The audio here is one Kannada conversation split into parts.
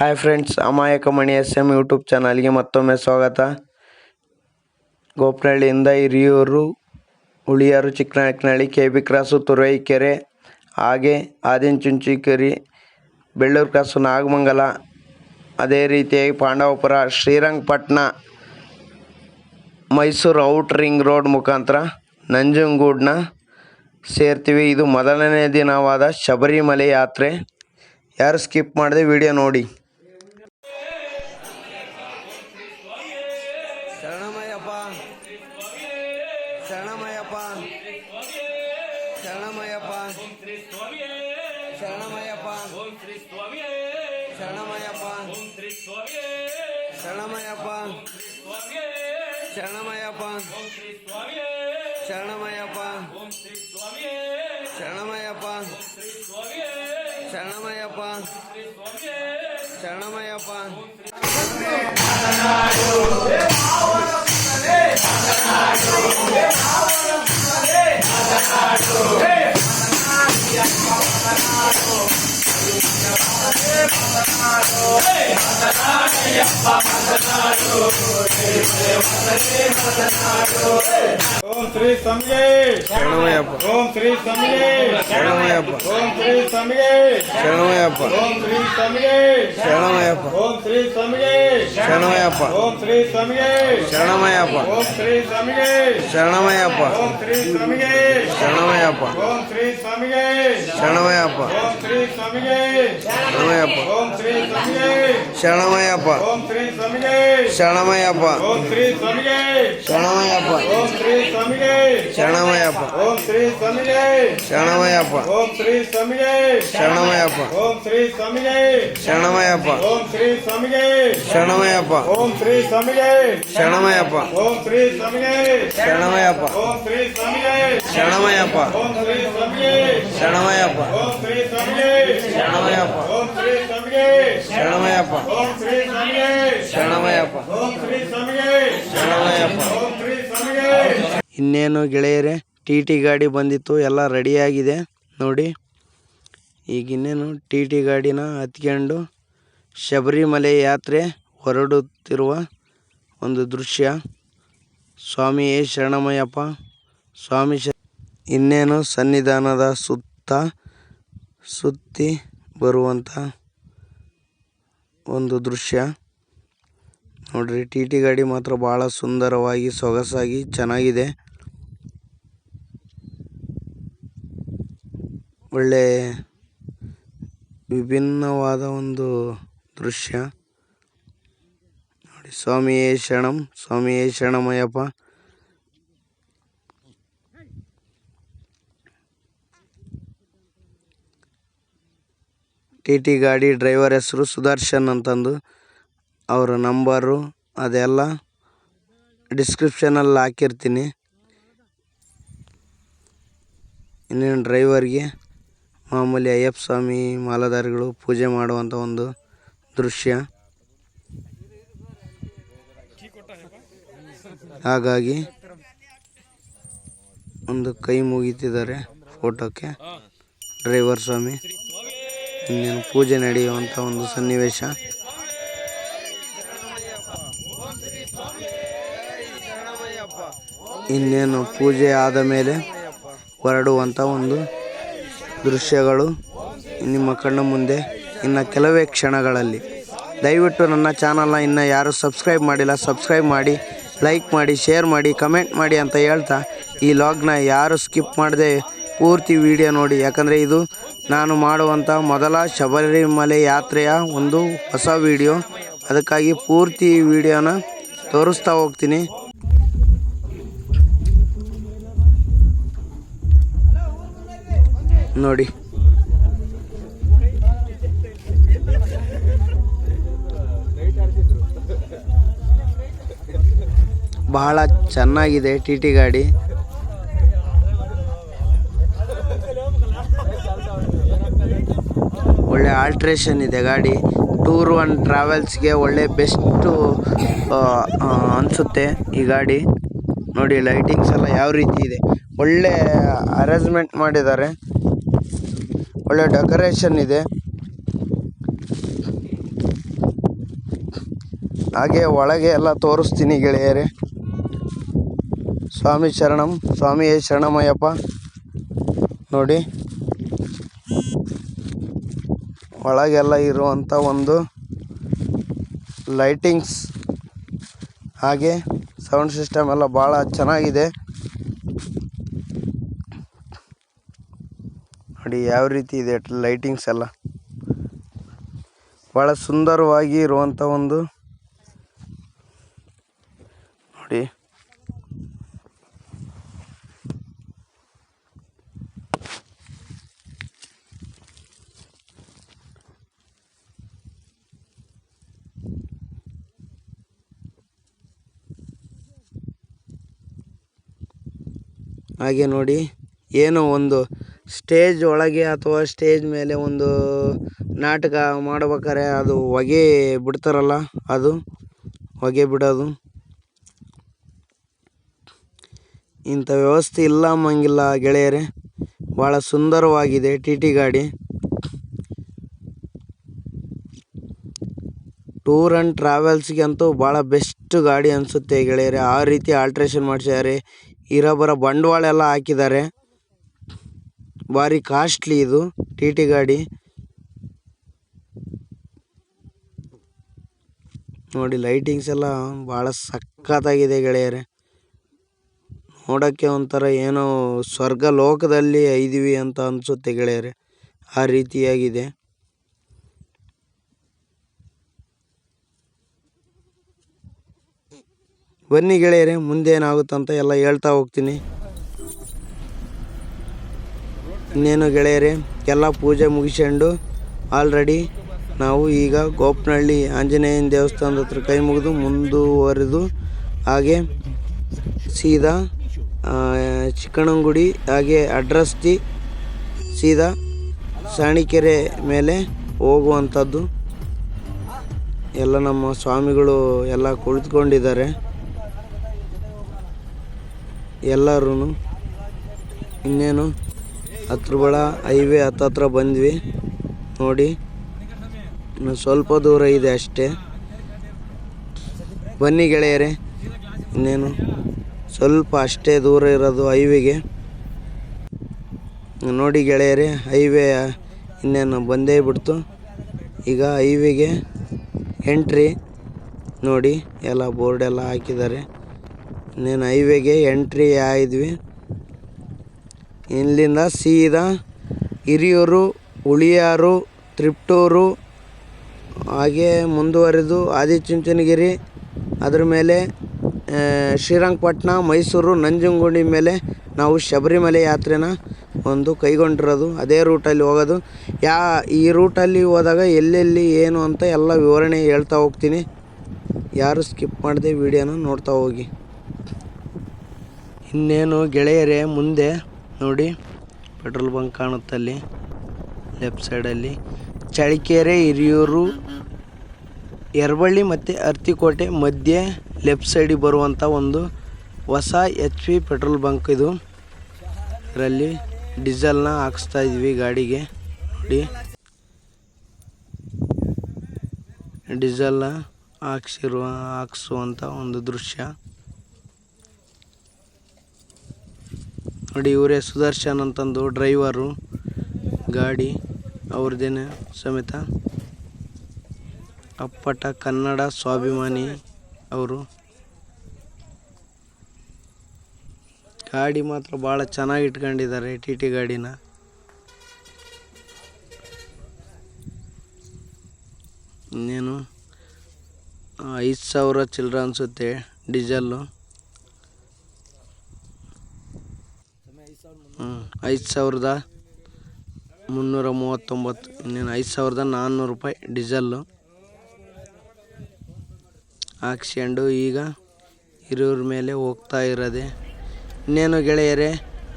ಹಾಯ್ ಫ್ರೆಂಡ್ಸ್ ಅಮಾಯಕ ಮಣಿ ಎಸ್ ಎಂ ಯೂಟ್ಯೂಬ್ ಚಾನಲ್ಗೆ ಮತ್ತೊಮ್ಮೆ ಸ್ವಾಗತ. ಗೋಪನಹಳ್ಳಿಯಿಂದ Hiriyur, Huliyar, Chikkanayakanahalli K B cross, Turuvekere, ಹಾಗೆ ಆದಿನಚುಂಚಿಕೆರೆ ಬೆಳ್ಳೂರು ಕ್ರಾಸು, ನಾಗಮಂಗಲ, ಅದೇ ರೀತಿಯಾಗಿ Pandavapura Srirangapatna Mysuru out ring road ಮುಖಾಂತರ ನಂಜನಗೂಡನ್ನ ಸೇರ್ತೀವಿ. ಇದು ಮೊದಲನೇ ದಿನವಾದ ಶಬರಿಮಲೆ ಯಾತ್ರೆ. ಯಾರು ಸ್ಕಿಪ್ ಮಾಡದೆ ವಿಡಿಯೋ ನೋಡಿ. ಶರಣಮಯಪ್ಪ ಓಂ ಶ್ರೀ ಸ್ವಾಮಿ ಶರಣಮಯಪ್ಪ ಓಂ ಶ್ರೀ ಸ್ವಾಮಿ ಶರಣಮಯಪ್ಪ ಓಂ ಶ್ರೀ ಸ್ವಾಮಿ ಶರಣಮಯಪ್ಪ ಓಂ ಶ್ರೀ ಸ್ವಾಮಿ ಶರಣಮಯಪ್ಪ ಓಂ ಶ್ರೀ ಸ್ವಾಮಿ ಶರಣಮಯಪ್ಪ ಓಂ ಶ್ರೀ ಸ್ವಾಮಿ ಶರಣಮಯಪ್ಪ ಓಂ ಶ್ರೀ ಸ್ವಾಮಿ ಶರಣಮಯಪ್ಪ ಮಾತನಾಡು ಮಾತನಾಡು ಮಾತನಾಡು మాట్లాడు ಸ್ವಾಮಿಗೆ ಶರಣಮಯ್ಯಪ್ಪ ಓಂ ಶ್ರೀ ಸ್ವಾಮಿಗೆ ಶರಣಮಯ್ಯಪ್ಪ ಓಂ ಶ್ರೀ ಸ್ವಾಮಿಗೆ ಶರಣಮಯ್ಯಪ್ಪ ಓಂ ಶ್ರೀ ಸ್ವಾಮಿಗೆ ಶರಣಮಯ್ಯಪ್ಪ ಓಂ ಶ್ರೀ ಸ್ವಾಮಿಗೆ ಶರಣಮಯ್ಯಪ್ಪ ಓಂ ಶ್ರೀ ಸ್ವಾಮಿಗೆ ಶರಣಮಯ್ಯಪ್ಪ ಓಂ ಶ್ರೀ ಸ್ವಾಮಿಗೆ ಶರಣಮಯ್ಯಪ್ಪ ಓಂ ಶ್ರೀ ಸ್ವಾಮಿಗೆ ಶರಣಮಯ್ಯಪ್ಪ ಓಂ ಶ್ರೀ ಸ್ವಾಮಿಗೆ ಶರಣಮಯ್ಯಪ್ಪ ಓಂ ಶ್ರೀ ಸ್ವಾಮಿಗೆ ಶರಣಮಯ್ಯಪ್ಪ ಓಂ ಶ್ರೀ ಸ್ವಾಮಿಗೆ ಶರಣಮಯ್ಯಪ್ಪ ಓಂ ಶ್ರೀ ಸ್ವಾಮಿಗೆ ಶರಣಮಯ್ಯಪ್ಪ ಓಂ ಶ್ರೀ ಸ್ವಾಮಿಗೆ ಶರಣಮಯ್ಯಪ್ಪ ಓಂ ಶ್ರೀ ಸ್ವಾಮಿಗೆ ಶರಣಮಯ್ಯಪ್ಪ ಓಂ ಶ್ರೀ ಸ್ವಾಮಿಗೆ ಶರಣಮಯ್ಯಪ್ಪ ಓಂ ಶ್ರೀ ಸ್ವಾಮಿಗೆ ಶರಣಮಯ್ಯಪ್ಪ ಓಂ ಶ್ರೀ ಸ್ವಾಮಿಗೆ ಶರಣಮಯ್ಯಪ್ಪ ಓಂ ಶ್ರೀ ಸ್ವಾಮಿಗೆ ಶರಣಮಯ್ಯಪ್ಪ ಓಂ ಶ್ರೀ ಸ್ವಾಮಿಗೆ ಶರಣಮಯ್ಯಪ್ಪ ಓಂ ಶ್ರೀ ಸ್ವಾಮಿಗೆ ಶರಣಮಯ್ಯಪ್ಪ ಓಂ ಶ್ರೀ ಸ್ವಾಮಿಗೆ ಶರಣಮಯ್ಯಪ್ಪ ಓಂ ಶ್ರೀ ಸ್ವಾಮಿಗೆ ಶರಣಮಯ್ಯಪ್ಪ ಓಂ ಶ್ರೀ ಸ್ವಾಮಿಗೆ ಇನ್ನೇನು ಗೆಳೆಯರೇ, ಟಿ ಟಿ ಗಾಡಿ ಬಂದಿತ್ತು, ಎಲ್ಲ ರೆಡಿಯಾಗಿದೆ ನೋಡಿ, ಈಗ ಇನ್ನೇನು ಟಿ ಟಿ ಗಾಡಿನ ಹತ್ಕೊಂಡು ಶಬರಿಮಲೆ ಯಾತ್ರೆ ಹೊರಡುತ್ತಿರುವ ಒಂದು ದೃಶ್ಯ. ಸ್ವಾಮಿಯೇ ಶರಣಮಯ್ಯಪ್ಪ, ಸ್ವಾಮಿ ಶ ಇನ್ನೇನು ಸನ್ನಿಧಾನದ ಸುತ್ತ, ಸುತ್ತಿ ಬರುವಂಥ ಒಂದು ದೃಶ್ಯ. ನೋಡ್ರಿ, ಟಿ ಟಿ ಗಾಡಿ ಮಾತ್ರ ಭಾಳ ಸುಂದರವಾಗಿ, ಸೊಗಸಾಗಿ ಚೆನ್ನಾಗಿದೆ. ಒಳ್ಳೆ ವಿಭಿನ್ನವಾದ ಒಂದು ದೃಶ್ಯ. ನೋಡಿ, ಸ್ವಾಮಿಯೇ ಶರಣಂ, ಸ್ವಾಮಿಯೇ ಶರಣಮಯ್ಯಪ್ಪ ಟಿ ಟಿ ಗಾಡಿ ಡ್ರೈವರ್ ಹೆಸರು ಸುದರ್ಶನ್ ಅಂತಂದು. ಅವರ ನಂಬರು ಅದೆಲ್ಲ ಡಿಸ್ಕ್ರಿಪ್ಷನಲ್ಲಿ ಹಾಕಿರ್ತೀನಿ. ಇನ್ನೇನು ಡ್ರೈವರ್ಗೆ? ಮಾಮೂಲಿ ಅಯ್ಯಪ್ಪ ಸ್ವಾಮಿ ಮಾಲಾಧಾರಿಗಳು ಪೂಜೆ ಮಾಡುವಂತ ಒಂದು ದೃಶ್ಯ. ಹಾಗಾಗಿ ಒಂದು ಕೈ ಮುಗಿತಿದ್ದಾರೆ ಫೋಟೋಕ್ಕೆ. ಡ್ರೈವರ್ ಸ್ವಾಮಿ, ಇನ್ನೇನು ಪೂಜೆ ನಡೆಯುವಂಥ ಒಂದು ಸನ್ನಿವೇಶ. ಇನ್ನೇನು ಪೂಜೆ ಆದ ಮೇಲೆ ಹೊರಡುವಂಥ ಒಂದು ದೃಶ್ಯಗಳು ನಿಮ್ಮ ಕಣ್ಣ ಮುಂದೆ. ಇನ್ನು ಕೆಲವೇ ಕ್ಷಣಗಳಲ್ಲಿ. ದಯವಿಟ್ಟು ನನ್ನ ಚಾನಲ್ನ ಇನ್ನು ಯಾರು ಸಬ್ಸ್ಕ್ರೈಬ್ ಮಾಡಿಲ್ಲ, ಸಬ್ಸ್ಕ್ರೈಬ್ ಮಾಡಿ, ಲೈಕ್ ಮಾಡಿ, ಶೇರ್ ಮಾಡಿ, ಕಮೆಂಟ್ ಮಾಡಿ ಅಂತ ಹೇಳ್ತಾ ಈ ಲಾಗ್ನ ಯಾರು ಸ್ಕಿಪ್ ಮಾಡದೆ ಪೂರ್ತಿ ವಿಡಿಯೋ ನೋಡಿ. ಯಾಕಂದರೆ ಇದು ನಾನು ಮಾಡುವಂಥ ಮೊದಲ ಶಬರಿಮಲೆ ಯಾತ್ರೆಯ ಒಂದು ಹೊಸ ವಿಡಿಯೋ. ಅದಕ್ಕಾಗಿ ಪೂರ್ತಿ ವಿಡಿಯೋನ ತೋರಿಸ್ತಾ ಹೋಗ್ತೀನಿ. ನೋಡಿ. ಬಹಳ ಚೆನ್ನಾಗಿದೆ ಟಿ ಟಿ ಗಾಡಿ. ಒಳ್ಳೆ ಆಲ್ಟ್ರೇಷನ್ ಇದೆ ಗಾಡಿ. ಟೂರ್ ಒನ್ ಟ್ರಾವೆಲ್ಸ್ಗೆ ಒಳ್ಳೆ ಬೆಸ್ಟು ಅನಿಸುತ್ತೆ ಈ ಗಾಡಿ. ನೋಡಿ ಲೈಟಿಂಗ್ಸ್ ಎಲ್ಲ ಯಾವ ರೀತಿ ಇದೆ. ಒಳ್ಳೆ ಅರೇಂಜ್ಮೆಂಟ್ ಮಾಡಿದ್ದಾರೆ. ಒಳ್ಳೆ ಡೆಕೋರೇಷನ್ ಇದೆ. ಹಾಗೆ ಒಳಗೆ ಎಲ್ಲ ತೋರಿಸ್ತೀನಿ ಗೆಳೆಯರೇ. ಸ್ವಾಮಿ ಶರಣಂ ಸ್ವಾಮಿಯೇ ಶರಣಮಯ್ಯಪ್ಪ. ನೋಡಿ. ಒಳಗೆಲ್ಲ ಇರುವಂಥ ಒಂದು ಲೈಟಿಂಗ್ಸ್ ಹಾಗೆ ಸೌಂಡ್ ಸಿಸ್ಟಮ್ ಎಲ್ಲ ಭಾಳ ಚೆನ್ನಾಗಿದೆ. ನೋಡಿ ಯಾವ ರೀತಿ ಇದೆ ಲೈಟಿಂಗ್ಸ್ ಎಲ್ಲ. ಭಾಳ ಸುಂದರವಾಗಿ ಇರುವಂಥ ಒಂದು ನೋಡಿ. ಹಾಗೆ ನೋಡಿ, ಏನೋ ಒಂದು ಸ್ಟೇಜ್ ಒಳಗೆ ಅಥವಾ ಸ್ಟೇಜ್ ಮೇಲೆ ಒಂದು ನಾಟಕ ಮಾಡ್ಬೇಕಾರೆ ಅದು ಹೊಗೆ ಬಿಡ್ತಾರಲ್ಲ, ಅದು ಹೊಗೆ ಬಿಡೋದು. ಇಂಥ ವ್ಯವಸ್ಥೆ ಇಲ್ಲ ಮಂಗಿಲ್ಲ ಗೆಳೆಯರೇ. ಭಾಳ ಸುಂದರವಾಗಿದೆ ಟಿ ಟಿ ಗಾಡಿ. ಟೂರ್ ಆ್ಯಂಡ್ ಟ್ರಾವೆಲ್ಸ್ಗೆ ಅಂತೂ ಭಾಳ ಬೆಸ್ಟ್ ಗಾಡಿ ಅನಿಸುತ್ತೆ ಗೆಳೆಯರೇ. ಆ ರೀತಿ ಆಲ್ಟ್ರೇಷನ್ ಮಾಡಿಸಿದ್ದಾರೆ. ಇರೋ ಬರೋ ಬಂಡವಾಳ ಎಲ್ಲ ಹಾಕಿದ್ದಾರೆ. ಭಾರಿ ಕಾಸ್ಟ್ಲಿ ಇದು ಟಿ ಟಿ ಗಾಡಿ. ನೋಡಿ ಲೈಟಿಂಗ್ಸ್ ಎಲ್ಲ ಭಾಳ ಸಕ್ಕತ್ತಾಗಿದೆ ಗೆಳೆಯರೆ. ನೋಡೋಕ್ಕೆ ಒಂಥರ ಏನೋ ಸ್ವರ್ಗ ಲೋಕದಲ್ಲಿ ಐದಿವಿ ಅಂತ ಅನಿಸುತ್ತೆ ಗೆಳೆಯರೆ. ಆ ರೀತಿಯಾಗಿದೆ. ಬನ್ನಿ ಗೆಳೆಯರೆ ಮುಂದೆ ಏನಾಗುತ್ತಂತ ಎಲ್ಲ ಹೇಳ್ತಾ ಹೋಗ್ತೀನಿ. ಇನ್ನೇನು ಗೆಳೆಯರೇ, ಎಲ್ಲ ಪೂಜೆ ಮುಗಿಸ್ಕೊಂಡು ಆಲ್ರೆಡಿ ನಾವು ಈಗ ಗೋಪನಹಳ್ಳಿ ಆಂಜನೇಯನ ದೇವಸ್ಥಾನದ ಹತ್ರ ಕೈ ಮುಗಿದು ಮುಂದುವರೆದು ಹಾಗೆ ಸೀದಾ ಚಿಕ್ಕಣಂಗುಡಿ, ಹಾಗೆ ಅಡ್ರಸ್ತಿ ಸೀದಾ ಸಾಣಿಕೆರೆ ಮೇಲೆ ಹೋಗುವಂಥದ್ದು. ಎಲ್ಲ ನಮ್ಮ ಸ್ವಾಮಿಗಳು ಎಲ್ಲ ಕುಳಿತುಕೊಂಡಿದ್ದಾರೆ. ಎಲ್ಲರೂ ಇನ್ನೇನು ಹತ್ರ ಬಳ ಹೈವೇ ಹತ್ತತ್ರ ಬಂದ್ವಿ. ನೋಡಿ ಸ್ವಲ್ಪ ದೂರ ಇದೆ ಅಷ್ಟೇ. ಬನ್ನಿ ಗೆಳೆಯರೆ, ಇನ್ನೇನು, ಸ್ವಲ್ಪ ಅಷ್ಟೇ ದೂರ ಇರೋದು ಹೈವೇಗೆ. ನೋಡಿ ಗೆಳೆಯರೆ, ಹೈವೇ ಇನ್ನೇನು ಬಂದೇ ಬಿಡ್ತು. ಈಗ ಹೈವೇಗೆ ಎಂಟ್ರಿ. ನೋಡಿ, ಎಲ್ಲ ಬೋರ್ಡೆಲ್ಲ ಹಾಕಿದ್ದಾರೆ. ಇನ್ನೇನು ಹೈವೇಗೆ ಎಂಟ್ರಿ ಆಯಿದ್ವಿ ಇಲ್ಲಿಂದ ಸೀದಾ ಹಿರಿಯೂರು, ಉಳಿಯಾರು, ತ್ರಿಪ್ಟೂರು, ಹಾಗೆ ಮುಂದುವರೆದು ಆದಿಚುಂಚನಗಿರಿ, ಅದ್ರ ಮೇಲೆ ಶ್ರೀರಂಗಪಟ್ಟಣ ಮೈಸೂರು ನಂಜನಗೂಡಿನ ಮೇಲೆ ನಾವು ಶಬರಿಮಲೆ ಯಾತ್ರೆನ ಒಂದು ಕೈಗೊಂಡಿರೋದು. ಅದೇ ರೂಟಲ್ಲಿ ಹೋಗೋದು. ಯಾ, ಈ ರೂಟಲ್ಲಿ ಹೋದಾಗ ಎಲ್ಲೆಲ್ಲಿ ಏನು ಅಂತ ಎಲ್ಲ ವಿವರಣೆ ಹೇಳ್ತಾ ಹೋಗ್ತೀನಿ. ಯಾರು ಸ್ಕಿಪ್ ಮಾಡದೆ ವಿಡಿಯೋನ ನೋಡ್ತಾ ಹೋಗಿ. ಇನ್ನೇನು ಗೆಳೆಯರೇ, ಮುಂದೆ ನೋಡಿ. ಪೆಟ್ರೋಲ್ ಬಂಕ್ ಕಾಣುತ್ತಲ್ಲಿ ಲೆಫ್ಟ್ ಸೈಡಲ್ಲಿ ಚಳಿಕೆರೆ ಹಿರಿಯೂರು ಎರಬಳ್ಳಿ ಮತ್ತು ಅರ್ತಿಕೋಟೆ ಮಧ್ಯೆ ಲೆಫ್ಟ್ ಸೈಡಿಗೆ ಬರುವಂಥ ಒಂದು ಹೊಸ ಎಚ್ ಪಿ ಪೆಟ್ರೋಲ್ ಬಂಕ್ ಇದು. ಇದರಲ್ಲಿ ಡೀಸೆಲ್ನ ಹಾಕಿಸ್ತಾ ಇದ್ವಿ ಗಾಡಿಗೆ. ನೋಡಿ. ಡೀಸೆಲ್ನ ಹಾಕ್ಸಿರುವ ಹಾಕ್ಸುವಂಥ ಒಂದು ದೃಶ್ಯ. ನೋಡಿ, ಇವರೇ ಸುದರ್ಶನ್ ಅಂತಂದು ಡ್ರೈವರು, ಗಾಡಿ, ಅವ್ರದ್ದೇನೆ ಸಮೇತ. ಅಪ್ಪಟ ಕನ್ನಡ ಸ್ವಾಭಿಮಾನಿ ಅವರು. ಗಾಡಿ ಮಾತ್ರ ಭಾಳ ಚೆನ್ನಾಗಿ ಇಟ್ಕೊಂಡಿದ್ದಾರೆ ಟಿ ಟಿ ಗಾಡಿನ. ಇನ್ನೇನು, ಐದು ಸಾವಿರ ಚಿಲ್ಲರ ಅನಿಸುತ್ತೆ ಡೀಸೆಲ್ಲು. ಐದು ಸಾವಿರದ ಮುನ್ನೂರ ಮೂವತ್ತೊಂಬತ್ತು ಇನ್ನೇನು ಐದು ಸಾವಿರದ ನಾನ್ನೂರು ರೂಪಾಯಿ ಡೀಸೆಲ್ಲು. ಹಾಕ್ಸ್ಕೊಂಡು ಈಗ ಹಿರಿಯೂರ ಮೇಲೆ ಹೋಗ್ತಾ ಇರೋದೆ. ಇನ್ನೇನು ಗೆಳೆಯರೇ,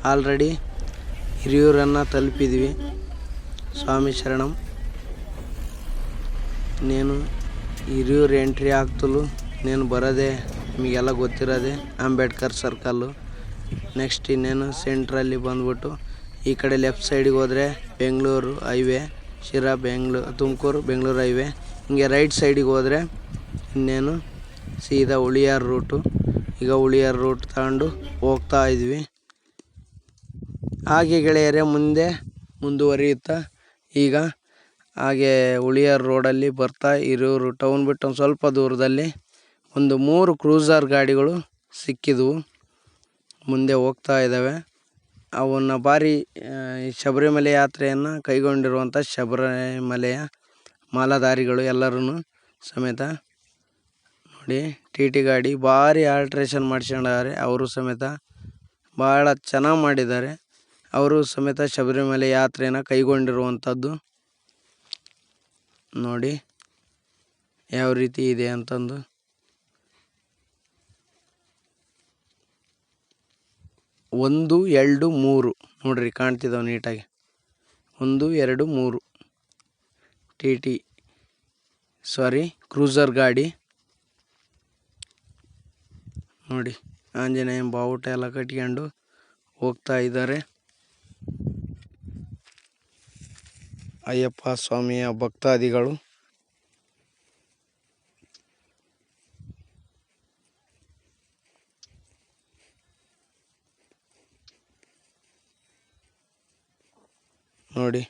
ಆಲ್ರೆಡಿ ಹಿರಿಯೂರನ್ನು ತಲುಪಿದ್ವಿ. ಸ್ವಾಮಿ ಶರಣಂ. ಇನ್ನೇನು ಹಿರಿಯೂರು ಎಂಟ್ರಿ ಆಗ್ತಲು ಇನ್ನೇನು ಬರೋದೇ ನಿಮಗೆಲ್ಲ ಗೊತ್ತಿರೋದೆ ಅಂಬೇಡ್ಕರ್ ಸರ್ಕಲ್ಲು. ನೆಕ್ಸ್ಟ್ ಇನ್ನೇನು ಸೆಂಟ್ರಲ್ಲಿ ಬಂದ್ಬಿಟ್ಟು ಈ ಕಡೆ ಲೆಫ್ಟ್ ಸೈಡಿಗೆ ಹೋದರೆ ಬೆಂಗಳೂರು ಹೈವೇ ಶಿರಾ ಬೆಂಗಳೂರು ತುಮಕೂರು ಬೆಂಗಳೂರು ಹೈವೇ ಹಿಂಗೆ ರೈಟ್ ಸೈಡಿಗೆ ಹೋದರೆ ಇನ್ನೇನು ಸೀದಾ ಉಳಿಯಾರ್ ರೂಟು ಈಗ ಉಳಿಯಾರ್ ರೂಟ್ ತಗೊಂಡು ಹೋಗ್ತಾ ಇದ್ವಿ. ಹಾಗೆ ಗೆಳೆಯರೇ, ಮುಂದೆ ಮುಂದುವರಿಯುತ್ತಾ ಈಗ ಹಾಗೆ ಉಳಿಯಾರ್ ರೋಡಲ್ಲಿ ಬರ್ತಾ ಇರೋರು ಟೌನ್ ಬಿಟ್ಟು ಒಂದು ಸ್ವಲ್ಪ ದೂರದಲ್ಲಿ ಒಂದು ಮೂರು ಕ್ರೂಸರ್ ಗಾಡಿಗಳು ಸಿಕ್ಕಿದ್ವು. ಮುಂದೆ ಹೋಗ್ತಾ ಇದ್ದಾವೆ. ಅವನ್ನ ಭಾರಿ ಶಬರಿಮಲೆ ಯಾತ್ರೆಯನ್ನು ಕೈಗೊಂಡಿರುವಂಥ ಶಬರಿಮಲೆಯ ಮಾಲಾಧಾರಿಗಳು ಎಲ್ಲರೂ ಸಮೇತ ನೋಡಿ, ಟಿ ಟಿ ಗಾಡಿ ಭಾರಿ ಆಲ್ಟ್ರೇಷನ್ ಮಾಡ್ಸ್ಕೊಂಡಿದ್ದಾರೆ. ಅವರು ಸಮೇತ ಭಾಳ ಚೆನ್ನಾಗಿ ಮಾಡಿದ್ದಾರೆ. ಅವರು ಸಮೇತ ಶಬರಿಮಲೆ ಯಾತ್ರೆಯನ್ನು ಕೈಗೊಂಡಿರುವಂಥದ್ದು ನೋಡಿ, ಯಾವ ರೀತಿ ಇದೆ ಅಂತಂದು. ಒಂದು, ಎರಡು, ಮೂರು. ನೋಡ್ರಿ ಕಾಣ್ತಿದ್ದಾವೆ ನೀಟಾಗಿ. ಒಂದು, ಎರಡು, ಮೂರು. ಟಿ ಟಿ ಸಾರಿ, ಕ್ರೂಸರ್ ಗಾಡಿ. ನೋಡಿ, ಆಂಜನೇಯ ಬಾವುಟ ಎಲ್ಲ ಕಟ್ಕೊಂಡು ಹೋಗ್ತಾ ಇದ್ದಾರೆ. ಅಯ್ಯಪ್ಪ ಸ್ವಾಮಿಯ ಭಕ್ತಾದಿಗಳು. ನೋಡಿ.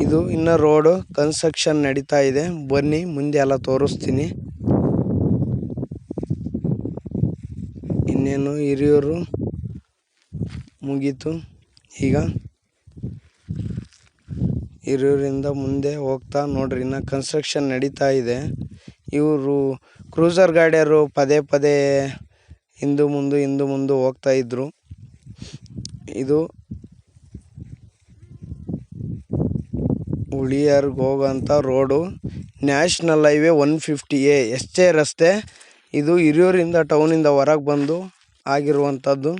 ಇದು ಇನ್ನ ರೋಡು ಕನ್ಸ್ಟ್ರಕ್ಷನ್ ನಡೀತಾ ಇದೆ. ಬನ್ನಿ ಮುಂದೆ ಎಲ್ಲ ತೋರಿಸ್ತೀನಿ. ಇನ್ನೇನು ಹಿರಿಯೂರು ಮುಗೀತು. ಈಗ ಹಿರಿಯೂರಿಂದ ಮುಂದೆ ಹೋಗ್ತಾ ನೋಡ್ರಿ, ಇನ್ನು ಕನ್ಸ್ಟ್ರಕ್ಷನ್ ನಡೀತಾ ಇದೆ. ಇವರು ಕ್ರೂಸರ್ ಗಾಡಿಯವರು ಪದೇ ಪದೇ ಹಿಂದು ಮುಂದೆ ಹಿಂದು ಮುಂದೆ ಹೋಗ್ತಾ ಇದ್ರು. ಇದು ಹುಳಿಯರ್ಗೆ ಹೋಗೋಂಥ road. National highway one fifty A, ಎಷ್ಟೇ ರಸ್ತೆ, ಇದು ಹಿರಿಯೂರಿಂದ ಟೌನಿಂದ ಹೊರಗೆ ಬಂದು ಆಗಿರುವಂಥದ್ದು.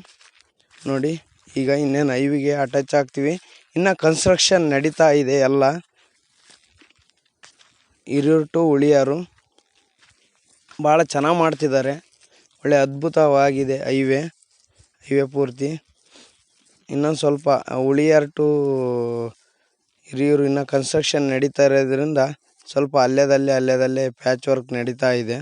ನೋಡಿ. ಈಗ ಇನ್ನೇನು ಐವಿಗೆ ಅಟ್ಯಾಚ್ ಆಗ್ತೀವಿ. ಇನ್ನು ಕನ್ಸ್ಟ್ರಕ್ಷನ್ ನಡೀತಾ ಇದೆ ಎಲ್ಲ. ಹಿರಿಯೂರು ಟು ಉಳಿಯಾರು ಭಾಳ ಚೆನ್ನಾಗಿ ಮಾಡ್ತಿದ್ದಾರೆ. ಒಳ್ಳೆ ಅದ್ಭುತವಾಗಿದೆ ಹೈವೇ ಹೈವೇ ಪೂರ್ತಿ. ಇನ್ನೊಂದು ಸ್ವಲ್ಪ ಉಳಿಯಾರ್ ಟು ಹಿರಿಯೂರು ಇನ್ನು ಕನ್ಸ್ಟ್ರಕ್ಷನ್ ನಡೀತಾ ಇರೋದ್ರಿಂದ ಸ್ವಲ್ಪ ಅಲ್ಲೇದಲ್ಲೇ ಅಲ್ಲೇದಲ್ಲೇ ಪ್ಯಾಚ್ ವರ್ಕ್ ನಡೀತಾ ಇದೆ.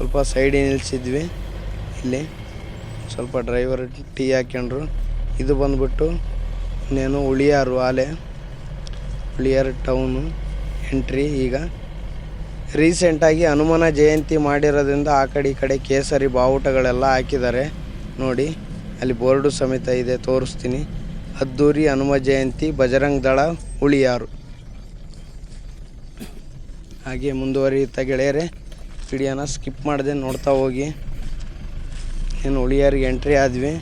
ಸ್ವಲ್ಪ ಸೈಡಿಗೆ ನಿಲ್ಲಿಸಿದ್ವಿ ಇಲ್ಲಿ ಸ್ವಲ್ಪ ಡ್ರೈವರ್ ಟೀ ಹಾಕ್ಕೊಂಡ್ರು ಇದು ಬಂದ್ಬಿಟ್ಟು ಇನ್ನೇನು ಉಳಿಯಾರು ಆಲೆ ಉಳಿಯಾರು ಟೌನು ಎಂಟ್ರಿ ಈಗ. ರೀಸೆಂಟಾಗಿ ಹನುಮಾನ ಜಯಂತಿ ಮಾಡಿರೋದ್ರಿಂದ ಆ ಕಡೆ ಈ ಕಡೆ ಕೇಸರಿ ಬಾವುಟಗಳೆಲ್ಲ ಹಾಕಿದ್ದಾರೆ. ನೋಡಿ, ಅಲ್ಲಿ ಬೋರ್ಡು ಸಮೇತ ಇದೆ, ತೋರಿಸ್ತೀನಿ. ಅದ್ದೂರಿ ಹನುಮ ಜಯಂತಿ, ಬಜರಂಗ್ ದಳ, ಉಳಿಯಾರು. ಹಾಗೆ ಮುಂದುವರಿಯುತ್ತಾ ಗೆಳೆಯರೆ ವಿಡಿಯೋನ ಸ್ಕಿಪ್ ಮಾಡದೆ ನೋಡ್ತಾ ಹೋಗಿ. ಏನು ಉಳಿಯಾರಿಗೆ ಎಂಟ್ರಿ ಆದ್ವಿ.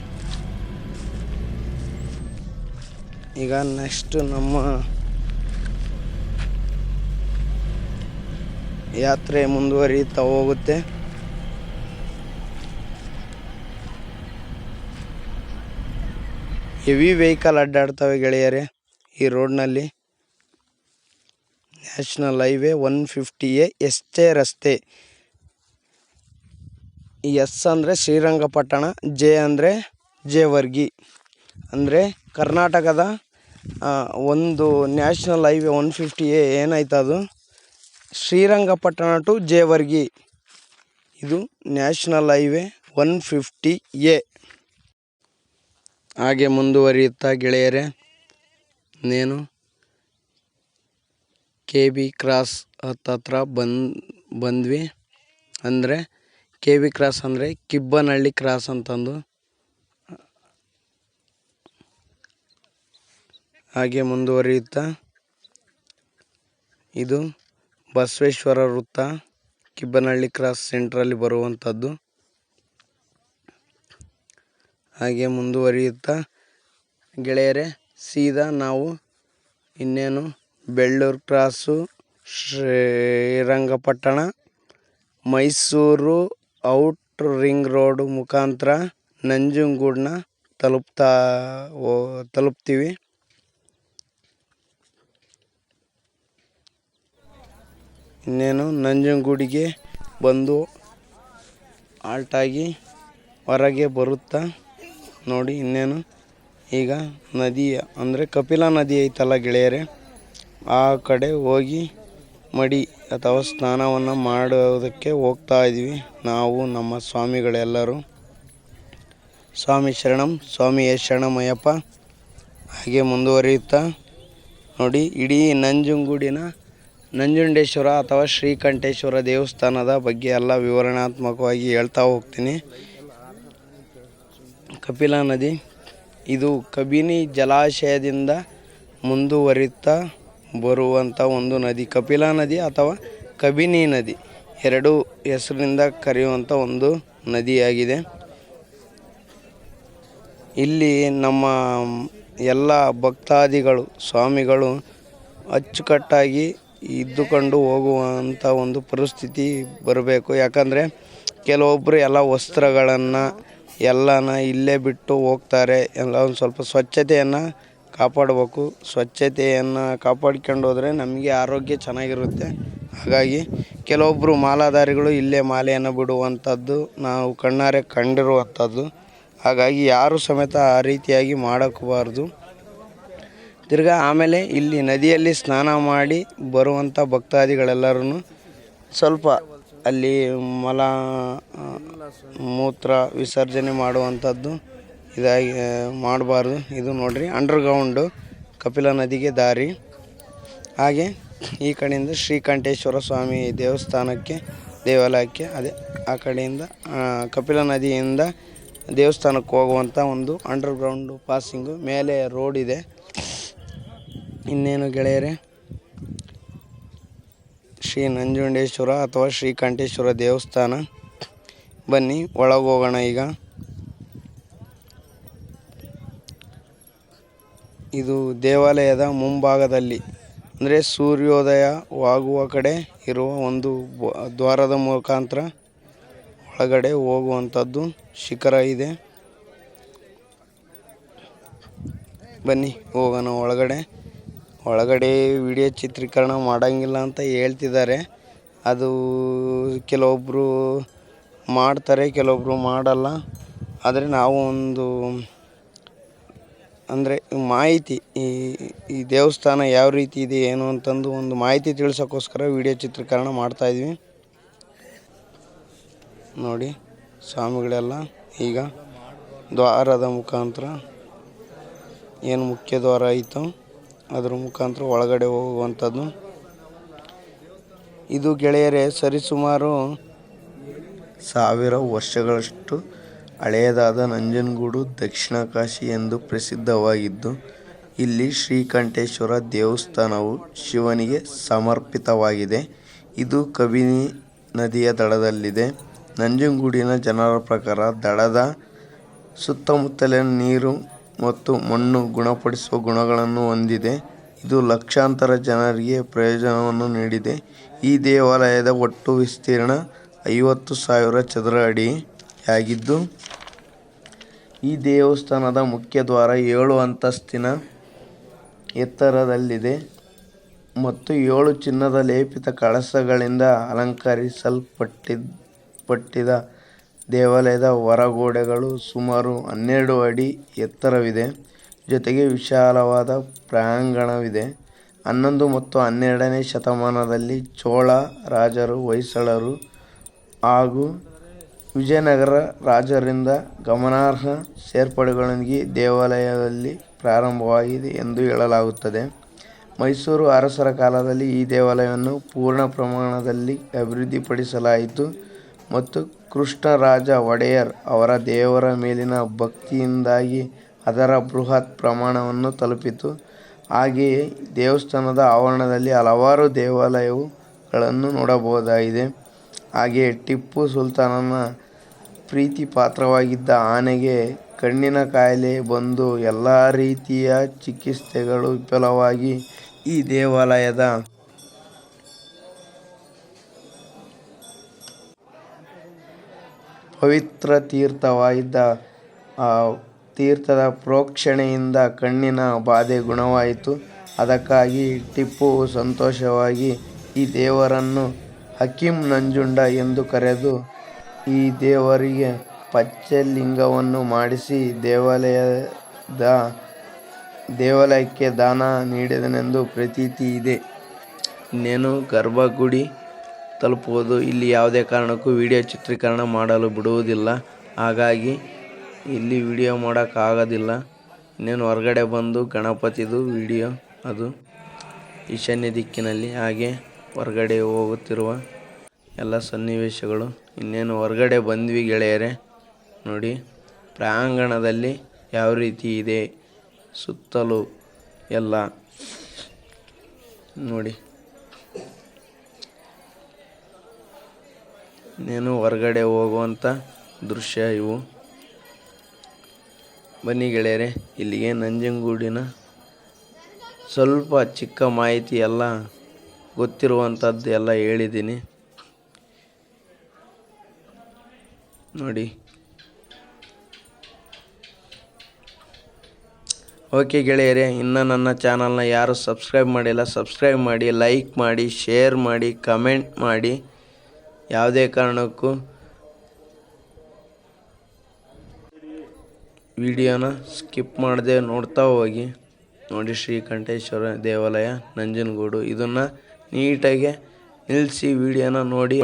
ಈಗ ನೆಕ್ಸ್ಟ್ ನಮ್ಮ ಯಾತ್ರೆ ಮುಂದುವರಿತಾ ಹೋಗುತ್ತೆ. ಹೆವಿ ವೆಹಿಕಲ್ ಅಡ್ಡಾಡ್ತವೆ ಗೆಳೆಯರೇ ಈ ರೋಡ್ನಲ್ಲಿ. National highway one fifty A ಎಷ್ಟೇ ರಸ್ತೆ. ಎಸ್ ಅಂದರೆ ಶ್ರೀರಂಗಪಟ್ಟಣ, ಜೆ ಅಂದರೆ ಜೇವರ್ಗಿ. ಅಂದರೆ ಕರ್ನಾಟಕದ ಒಂದು national highway one fifty A ಏನಾಯ್ತು ಅದು? ಶ್ರೀರಂಗಪಟ್ಟಣ ಟು ಜೇವರ್ಗಿ. ಇದು national highway one fifty A. ಹಾಗೆ ಮುಂದುವರಿಯುತ್ತಾ ಗೆಳೆಯರೆ ನೇನು ಕೆ ಬಿ ಕ್ರಾಸ್ ಹತ್ತತ್ರ ಬಂದ್ ಬಂದ್ವಿ. ಅಂದರೆ ಕೆ ವಿ ಕ್ರಾಸ್ ಅಂದರೆ ಕಿಬ್ಬನಹಳ್ಳಿ ಕ್ರಾಸ್ ಅಂತಂದು. ಹಾಗೆ ಮುಂದುವರಿಯುತ್ತಾ. ಇದು ಬಸವೇಶ್ವರ ವೃತ್ತ, ಕಿಬ್ಬನಹಳ್ಳಿ ಕ್ರಾಸ್ ಸೆಂಟ್ರಲ್ಲಿ ಬರುವಂಥದ್ದು ಹಾಗೆ ಮುಂದುವರಿಯುತ್ತಾ. ಗೆಳೆಯರೆ, ಸೀದಾ ನಾವು ಇನ್ನೇನು Bellur cross, Srirangapatna, Mysuru out ring road ಮುಖಾಂತರ ನಂಜನಗೂಡನ್ನ ತಲುಪ್ತಾ, ಓ, ತಲುಪ್ತೀವಿ. ಇನ್ನೇನು ನಂಜನಗೂಡಿಗೆ ಬಂದು ಆಲ್ಟಾಗಿ ಹೊರಗೆ ಬರುತ್ತಾ ನೋಡಿ ಇನ್ನೇನು. ಈಗ ನದಿ, ಅಂದರೆ ಕಪಿಲಾ ನದಿ ಐತಲ್ಲ ಗೆಳೆಯರೆ, ಆ ಕಡೆ ಹೋಗಿ ಮಡಿ ಅಥವಾ ಸ್ನಾನವನ್ನು ಮಾಡೋದಕ್ಕೆ ಹೋಗ್ತಾ ಇದ್ವಿ ನಾವು ನಮ್ಮ ಸ್ವಾಮಿಗಳೆಲ್ಲರೂ. ಸ್ವಾಮಿ ಶರಣಂ ಸ್ವಾಮಿ ಎಸ್ ಶರಣಮಯ್ಯಪ್ಪ. ಹಾಗೆ ಮುಂದುವರಿಯುತ್ತಾ ನೋಡಿ, ಇಡೀ ನಂಜುಂಗೂಡಿನ ನಂಜುಂಡೇಶ್ವರ ಅಥವಾ ಶ್ರೀಕಂಠೇಶ್ವರ ದೇವಸ್ಥಾನದ ಬಗ್ಗೆ ಎಲ್ಲ ವಿವರಣಾತ್ಮಕವಾಗಿ ಹೇಳ್ತಾ ಹೋಗ್ತೀನಿ. ಕಪಿಲಾ ನದಿ, ಇದು ಕಬಿನಿ ಜಲಾಶಯದಿಂದ ಮುಂದುವರಿತಾ ಬರುವಂಥ ಒಂದು ನದಿ, ಕಪಿಲಾ ನದಿ ಅಥವಾ ಕಬಿನಿ ನದಿ. ಎರಡು ಹೆಸರಿನಿಂದ ಕರೆಯುವಂಥ ಒಂದು ನದಿಯಾಗಿದೆ. ಇಲ್ಲಿ ನಮ್ಮ ಎಲ್ಲ ಭಕ್ತಾದಿಗಳು, ಸ್ವಾಮಿಗಳು ಅಚ್ಚುಕಟ್ಟಾಗಿ ಇದ್ದುಕೊಂಡು ಹೋಗುವಂಥ ಒಂದು ಪರಿಸ್ಥಿತಿ ಬರಬೇಕು. ಯಾಕಂದರೆ ಕೆಲವೊಬ್ಬರು ಎಲ್ಲ ವಸ್ತ್ರಗಳನ್ನು ಎಲ್ಲನ ಇಲ್ಲೇ ಬಿಟ್ಟು ಹೋಗ್ತಾರೆ. ಎಲ್ಲ ಒಂದು ಸ್ವಲ್ಪ ಸ್ವಚ್ಛತೆಯನ್ನು ಕಾಪಾಡಬೇಕು. ಸ್ವಚ್ಛತೆಯನ್ನು ಕಾಪಾಡ್ಕೊಂಡು ಹೋದರೆ ನಮಗೆ ಆರೋಗ್ಯ ಚೆನ್ನಾಗಿರುತ್ತೆ. ಹಾಗಾಗಿ ಕೆಲವೊಬ್ಬರು ಮಾಲಾಧಾರಿಗಳು ಇಲ್ಲೇ ಮಾಲೆಯನ್ನು ಬಿಡುವಂಥದ್ದು, ನಾವು ಕಣ್ಣಾರೆ ಕಂಡಿರುವಂಥದ್ದು. ಹಾಗಾಗಿ ಯಾರು ಸಮೇತ ಆ ರೀತಿಯಾಗಿ ಮಾಡಕ್ಕಬಾರ್ದು ತಿರ್ಗಾ ಆಮೇಲೆ ಇಲ್ಲಿ ನದಿಯಲ್ಲಿ ಸ್ನಾನ ಮಾಡಿ ಬರುವಂಥ ಭಕ್ತಾದಿಗಳೆಲ್ಲರೂ ಸ್ವಲ್ಪ ಅಲ್ಲಿ ಮಲ, ಮೂತ್ರ ವಿಸರ್ಜನೆ ಮಾಡುವಂಥದ್ದು. ಇದಾಗಿ ಮಾಡಬಾರ್ದು. ಇದು ನೋಡ್ರಿ ಅಂಡರ್ಗ್ರೌಂಡು ಕಪಿಲ ನದಿಗೆ ದಾರಿ. ಹಾಗೆ ಈ ಕಡೆಯಿಂದ ಶ್ರೀಕಂಠೇಶ್ವರ ಸ್ವಾಮಿ ದೇವಸ್ಥಾನಕ್ಕೆ, ದೇವಾಲಯಕ್ಕೆ, ಅದೇ ಆ ಕಡೆಯಿಂದ ಕಪಿಲ ನದಿಯಿಂದ ದೇವಸ್ಥಾನಕ್ಕೆ ಹೋಗುವಂಥ ಒಂದು ಅಂಡರ್ಗ್ರೌಂಡು ಪಾಸಿಂಗು ಮೇಲೆ ರೋಡ್ ಇದೆ. ಇನ್ನೇನು ಗೆಳೆಯರೆ, ಶ್ರೀ ನಂಜುಂಡೇಶ್ವರ ಅಥವಾ ಶ್ರೀಕಂಠೇಶ್ವರ ದೇವಸ್ಥಾನ. ಬನ್ನಿ, ಒಳಗೆ ಹೋಗೋಣ ಈಗ. ಇದು ದೇವಾಲಯದ ಮುಂಭಾಗದಲ್ಲಿ. ಅಂದರೆ ಸೂರ್ಯೋದಯವಾಗುವ ಕಡೆ ಇರುವ ಒಂದು ದ್ವಾರದ ಮುಖಾಂತರ ಒಳಗಡೆ ಹೋಗುವಂಥದ್ದು ಶಿಖರ ಇದೆ. ಬನ್ನಿ, ಹೋಗೋಣ ಒಳಗಡೆ. ಒಳಗಡೆ ವಿಡಿಯೋ ಚಿತ್ರೀಕರಣ ಮಾಡೋಂಗಿಲ್ಲ ಅಂತ ಹೇಳ್ತಿದ್ದಾರೆ. ಅದು ಕೆಲವೊಬ್ಬರು ಮಾಡ್ತಾರೆ ಕೆಲವೊಬ್ಬರು ಮಾಡಲ್ಲ. ಆದರೆ ನಾವು ಒಂದು ಅಂದರೆ ಮಾಹಿತಿ ಈ ಈ ದೇವಸ್ಥಾನ ಯಾವ ರೀತಿ ಇದೆ, ಏನು ಅಂತಂದು ಒಂದು ಮಾಹಿತಿ ತಿಳಿಸೋಕ್ಕೋಸ್ಕರ ವಿಡಿಯೋ ಚಿತ್ರೀಕರಣ ಮಾಡ್ತಾಯಿದ್ವಿ ನೋಡಿ, ಸ್ವಾಮಿಗಳೆಲ್ಲ ಈಗ ದ್ವಾರದ ಮುಖಾಂತರ, ಏನು ಮುಖ್ಯ ದ್ವಾರ ಇತ್ತು ಅದ್ರ ಮುಖಾಂತರ ಒಳಗಡೆ ಹೋಗುವಂಥದ್ದು. ಇದು ಗೆಳೆಯರೇ, ಸರಿಸುಮಾರು ಸಾವಿರ ವರ್ಷಗಳಷ್ಟು ಹಳೆಯದಾದ ನಂಜನಗೂಡು ದಕ್ಷಿಣ ಕಾಶಿ ಎಂದು ಪ್ರಸಿದ್ಧವಾಗಿದ್ದು, ಇಲ್ಲಿ ಶ್ರೀಕಂಠೇಶ್ವರ ದೇವಸ್ಥಾನವು ಶಿವನಿಗೆ ಸಮರ್ಪಿತವಾಗಿದೆ. ಇದು ಕಬಿನಿ ನದಿಯ ದಡದಲ್ಲಿದೆ. ನಂಜನಗೂಡಿನ ಜನರ ಪ್ರಕಾರ ದಡದ ಸುತ್ತಮುತ್ತಲಿನ ನೀರು ಮತ್ತು ಮಣ್ಣು ಗುಣಪಡಿಸುವ ಗುಣಗಳನ್ನು ಹೊಂದಿದೆ. ಇದು ಲಕ್ಷಾಂತರ ಜನರಿಗೆ ಪ್ರಯೋಜನವನ್ನು ನೀಡಿದೆ. ಈ ದೇವಾಲಯದ ಒಟ್ಟು ವಿಸ್ತೀರ್ಣ ಐವತ್ತು ಸಾವಿರ ಚದರ ಅಡಿಯಾಗಿದ್ದು ಈ ದೇವಸ್ಥಾನದ ಮುಖ್ಯ ದ್ವಾರ ಏಳು ಅಂತಸ್ತಿನ ಎತ್ತರದಲ್ಲಿದೆ ಮತ್ತು ಏಳು ಚಿನ್ನದ ಲೇಪಿತ ಕಳಸಗಳಿಂದ ಅಲಂಕರಿಸಲ್ಪಟ್ಟಿದ್ ಪಟ್ಟಿದ ದೇವಾಲಯದ ಹೊರಗೋಡೆಗಳು ಸುಮಾರು ಹನ್ನೆರಡು ಅಡಿ ಎತ್ತರವಿದೆ. ಜೊತೆಗೆ ವಿಶಾಲವಾದ ಪ್ರಾಂಗಣವಿದೆ. ಹನ್ನೊಂದು ಮತ್ತು ಹನ್ನೆರಡನೇ ಶತಮಾನದಲ್ಲಿ ಚೋಳ ರಾಜರು, ಹೊಯ್ಸಳರು ಹಾಗೂ ವಿಜಯನಗರ ರಾಜರಿಂದ ಗಮನಾರ್ಹ ಸೇರ್ಪಡೆಗಳೊಂದಿಗೆ ದೇವಾಲಯದಲ್ಲಿ ಪ್ರಾರಂಭವಾಗಿದೆ ಎಂದು ಹೇಳಲಾಗುತ್ತದೆ. ಮೈಸೂರು ಅರಸರ ಕಾಲದಲ್ಲಿ ಈ ದೇವಾಲಯವನ್ನು ಪೂರ್ಣ ಪ್ರಮಾಣದಲ್ಲಿ ಅಭಿವೃದ್ಧಿಪಡಿಸಲಾಯಿತು ಮತ್ತು ಕೃಷ್ಣರಾಜ ಒಡೆಯರ್ ಅವರ ದೇವರ ಮೇಲಿನ ಭಕ್ತಿಯಿಂದಾಗಿ ಅದರ ಬೃಹತ್ ಪ್ರಮಾಣವನ್ನು ತಲುಪಿತು. ಹಾಗೆಯೇ ದೇವಸ್ಥಾನದ ಆವರಣದಲ್ಲಿ ಹಲವಾರು ದೇವಾಲಯಗಳನ್ನು ನೋಡಬಹುದಾಗಿದೆ. ಹಾಗೆಯೇ ಟಿಪ್ಪು ಸುಲ್ತಾನನ ಪ್ರೀತಿ ಪಾತ್ರವಾಗಿದ್ದ ಆನೆಗೆ ಕಣ್ಣಿನ ಕಾಯಿಲೆ ಬಂದು ಎಲ್ಲ ರೀತಿಯ ಚಿಕಿತ್ಸೆಗಳು ವಿಫಲವಾಗಿ ಈ ದೇವಾಲಯದ ಪವಿತ್ರ ತೀರ್ಥವಾಗಿದ್ದ, ಆ ತೀರ್ಥದ ಪ್ರೋಕ್ಷಣೆಯಿಂದ ಕಣ್ಣಿನ ಬಾಧೆ ಗುಣವಾಯಿತು. ಅದಕ್ಕಾಗಿ ಟಿಪ್ಪು ಸಂತೋಷವಾಗಿ ಈ ದೇವರನ್ನು ಹಕೀಂ ನಂಜುಂಡ ಎಂದು ಕರೆದು ಈ ದೇವರಿಗೆ ಪಚ್ಚಲಿಂಗವನ್ನು ಮಾಡಿಸಿ ದೇವಾಲಯದ ದೇವಾಲಯಕ್ಕೆ ದಾನ ನೀಡಿದನೆಂದು ಪ್ರತೀತಿ ಇದೆ. ಇನ್ನೇನು ಗರ್ಭಗುಡಿ ತಲುಪುವುದು ಇಲ್ಲಿ ಯಾವುದೇ ಕಾರಣಕ್ಕೂ ವಿಡಿಯೋ ಚಿತ್ರೀಕರಣ ಮಾಡಲು ಬಿಡುವುದಿಲ್ಲ. ಹಾಗಾಗಿ ಇಲ್ಲಿ ವಿಡಿಯೋ ಮಾಡೋಕ್ಕಾಗೋದಿಲ್ಲ. ಇನ್ನೇನು ಹೊರಗಡೆ ಬಂದು ಗಣಪತಿದು ವಿಡಿಯೋ ಅದು ಈಶಾನ್ಯ ದಿಕ್ಕಿನಲ್ಲಿ ಹಾಗೆ ಹೊರಗಡೆ ಹೋಗುತ್ತಿರುವ ಎಲ್ಲ ಸನ್ನಿವೇಶಗಳು. ಇನ್ನೇನು ಹೊರಗಡೆ ಬಂದ್ವಿ ಗೆಳೆಯರೆ. ನೋಡಿ, ಪ್ರಾಂಗಣದಲ್ಲಿ ಯಾವ ರೀತಿ ಇದೆ ಸುತ್ತಲೂ ಎಲ್ಲ. ನೋಡಿ. ಇನ್ನೇನು ಹೊರಗಡೆ ಹೋಗುವಂಥ ದೃಶ್ಯ ಇವು. ಬನ್ನಿ ಗೆಳೆಯರೆ, ಇಲ್ಲಿಗೆ ನಂಜನಗೂಡಿನ ಸ್ವಲ್ಪ ಚಿಕ್ಕ ಮಾಹಿತಿ ಎಲ್ಲ ಗೊತ್ತಿರುವಂಥದ್ದು ಎಲ್ಲ ಹೇಳಿದ್ದೀನಿ. ನೋಡಿ. ಓಕೆ ಗೆಳೆಯರೆ, ಇನ್ನು ನನ್ನ ಚಾನಲ್ನ ಯಾರು ಸಬ್ಸ್ಕ್ರೈಬ್ ಮಾಡಿಲ್ಲ, ಸಬ್ಸ್ಕ್ರೈಬ್ ಮಾಡಿ, ಲೈಕ್ ಮಾಡಿ, ಶೇರ್ ಮಾಡಿ, ಕಮೆಂಟ್ ಮಾಡಿ. ಯಾವುದೇ ಕಾರಣಕ್ಕೂ ವಿಡಿಯೋನ ಸ್ಕಿಪ್ ಮಾಡದೆ ನೋಡ್ತಾ ಹೋಗಿ. ನೋಡಿ ಶ್ರೀಕಂಠೇಶ್ವರ ದೇವಾಲಯ, ನಂಜನಗೂಡು. ಇದನ್ನು ನೀಟಾಗಿ ನಿಲ್ಲಿಸಿ ವಿಡಿಯೋನ ನೋಡಿ.